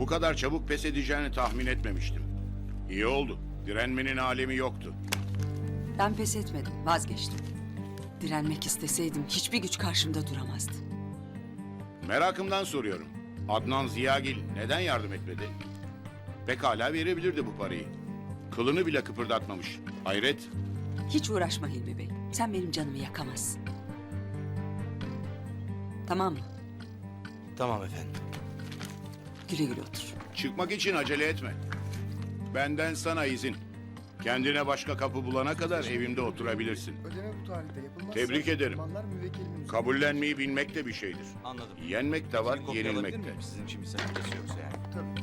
Bu kadar çabuk pes edeceğini tahmin etmemiştim. İyi oldu. Direnmenin alemi yoktu. Ben pes etmedim, vazgeçtim. Direnmek isteseydim hiçbir güç karşımda duramazdı. Merakımdan soruyorum. Adnan Ziyagil neden yardım etmedi? Pekala verebilirdi bu parayı. Kılını bile kıpırdatmamış. Hayret. Hiç uğraşma Hilmi Bey. Sen benim canımı yakamazsın. Tamam mı? Tamam efendim. Güle güle otur. Çıkmak için acele etme. Benden sana izin. Kendine başka kapı bulana kadar evimde oturabilirsin. Ödeme bu tarihte yapılmazsa Tebrik ederim. Müvekkilimin Kabullenmeyi bilmek de bir şeydir. Anladım. Yenmek de var, yenilmek de. Sizin için bir sakıncası yoksa yani. Tabii.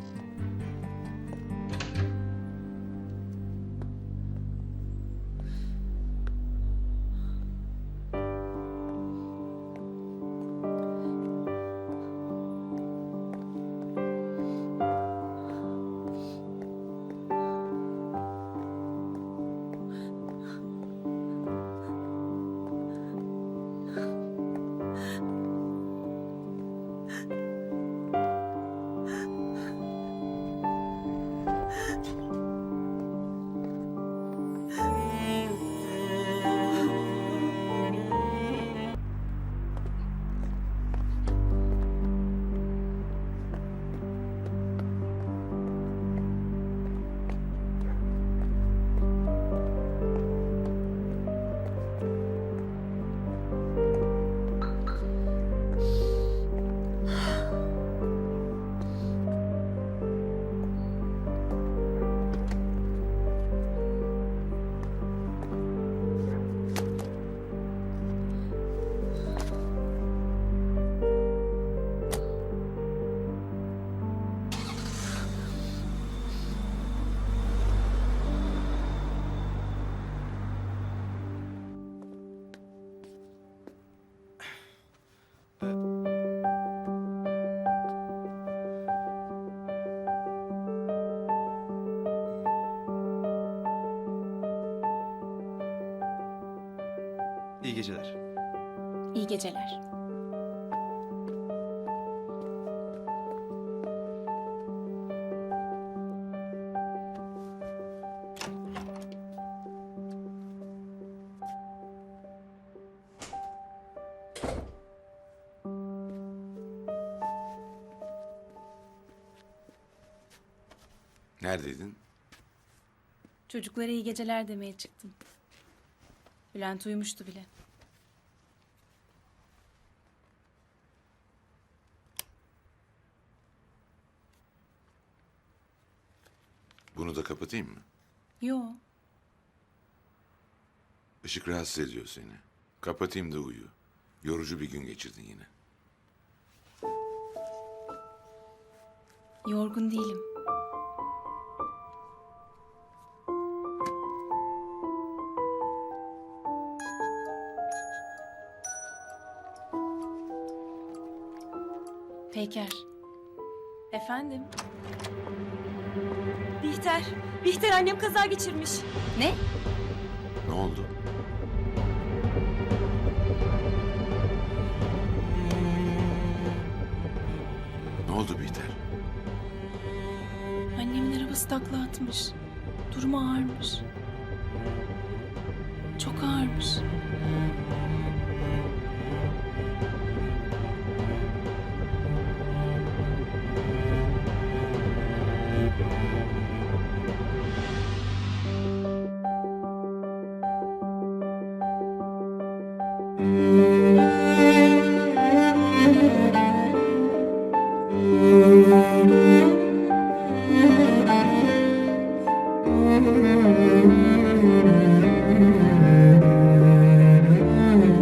Geceler. İyi geceler. Neredeydin? Çocuklara iyi geceler demeye çıktım. Bülent uyumuştu bile. Bunu da kapatayım mı? Yo, Işık rahatsız ediyor seni. Kapatayım da uyu. Yorucu bir gün geçirdin yine. yorgun değilim. Peyker. Efendim? Bihter, Bihter annem kaza geçirmiş. Ne? Ne oldu? Ne oldu Bihter? Annemin arabası takla atmış. Durumu ağırmış. Çok ağırmış. Bihter.